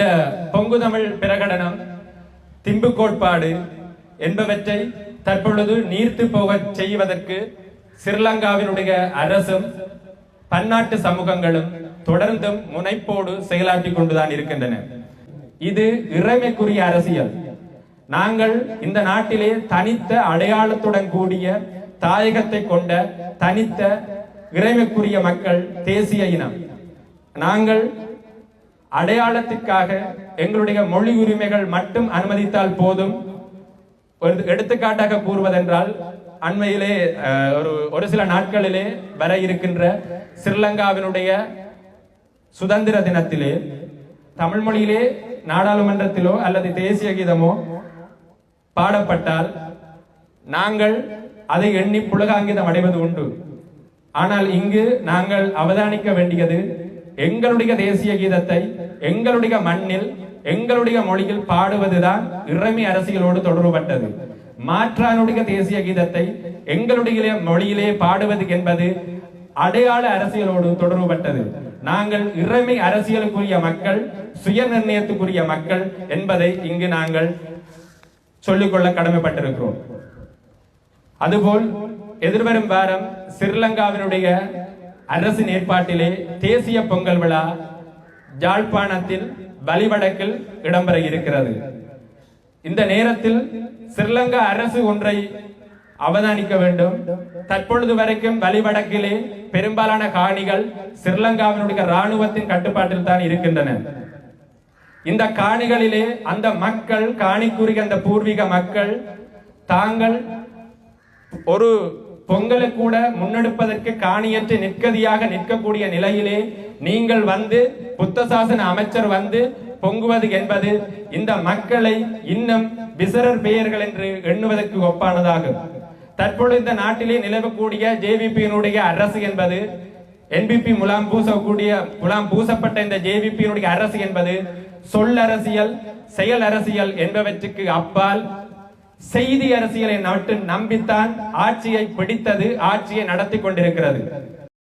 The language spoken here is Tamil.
இந்த பொங்கு தமிழ் பிரகடனம் திம்பு கோட்பாடு என்பவற்றை தற்பொழுது நீர்த்து போகச் செய்வதற்கு ஸ்ரீலங்காவினுடைய அரசும் பன்னாட்டு சமூகங்களும் தொடர்ந்தும் முனைப்போடு செயலாற்றிக் கொண்டுதான் இருக்கின்றன. இது இறைமைக்குரிய அரசியல். நாங்கள் இந்த நாட்டிலே தனித்த அடையாளத்துடன் கூடிய தாயகத்தை கொண்ட தனித்த இறைமைக்குரிய மக்கள் தேசிய இனம். நாங்கள் அடையாளத்திற்காக எங்களுடைய மொழி உரிமைகள் மட்டும் அனுமதித்தால் போதும். ஒரு எடுத்துக்காட்டாக கூறுவதென்றால் அண்மையிலே ஒரு ஒரு சில நாட்களிலே வர இருக்கின்ற ஸ்ரீலங்காவினுடைய சுதந்திர தினத்திலே தமிழ் மொழியிலே நாடாளுமன்றத்திலோ அல்லது தேசிய கீதமோ பாடப்பட்டால் நாங்கள் அதை எண்ணி புலகாங்கிதம் அடைவது உண்டு. ஆனால் இங்கு நாங்கள் அவதானிக்க வேண்டியது எங்களுடைய தேசிய கீதத்தை எங்களுடைய மண்ணில் எங்களுடைய மொழியில் பாடுவதுதான் இறைமை அரசியலோடு தொடர்புபட்டது. மாற்றானுடைய தேசிய கீதத்தை எங்களுடைய மொழியிலே பாடுவது என்பது அடையாள அரசியலோடு தொடர்புபட்டது. நாங்கள் இறைமை அரசியலுக்குரிய மக்கள் சுய நிர்ணயத்துக்குரிய மக்கள் என்பதை இங்கு நாங்கள் சொல்லிக்கொள்ள கடமைப்பட்டிருக்கிறோம். அதுபோல் எதிர்வரும் வாரம் ஸ்ரீலங்காவினுடைய அரசின் ஏற்பாட்டிலே தேசிய பொங்கல் விழா ஜாழ்ப்பாணத்தில் வலிவடக்கில் இடம்பெற இருக்கிறது. இந்த நேரத்தில் ஸ்ரீலங்கா அரசு ஒன்றை அவதானிக்க வேண்டும். தற்பொழுது வரைக்கும் வலிவடக்கிலே பெரும்பாலான காணிகள் ஸ்ரீலங்காவினுடைய ராணுவத்தின் கட்டுப்பாட்டில் தான் இருக்கின்றன. இந்த காணிகளிலே அந்த மக்கள் காணிக்குரிய அந்த பூர்வீக மக்கள் தாங்கள் ஒரு பொங்கலை கூட முன்னெடுப்பதற்கு காணியற்று நிற்கதியாக நிற்கக்கூடிய நிலையிலே நீங்கள் வந்து புத்த சாசன அமைச்சர் வந்து பொங்குவது என்பது இந்த மக்களை இன்னும் விசரர் பெயர்கள் என்று எண்ணுவதற்கு ஒப்பானதாகும். தற்பொழுது இந்த நாட்டிலே நிலவக்கூடிய ஜேவிபியினுடைய அரசு என்பது என்பிபி முலாம் பூசக்கூடிய முலாம் பூசப்பட்ட இந்த ஜேவிபியினுடைய அரசு என்பது சொல் அரசியல் செயல் அரசியல் என்பவற்றுக்கு அப்பால் செய்தி அரசியலை நாட்டு நம்பித்தான் ஆட்சியை பிடித்தது ஆட்சியை நடத்தி கொண்டிருக்கிறது.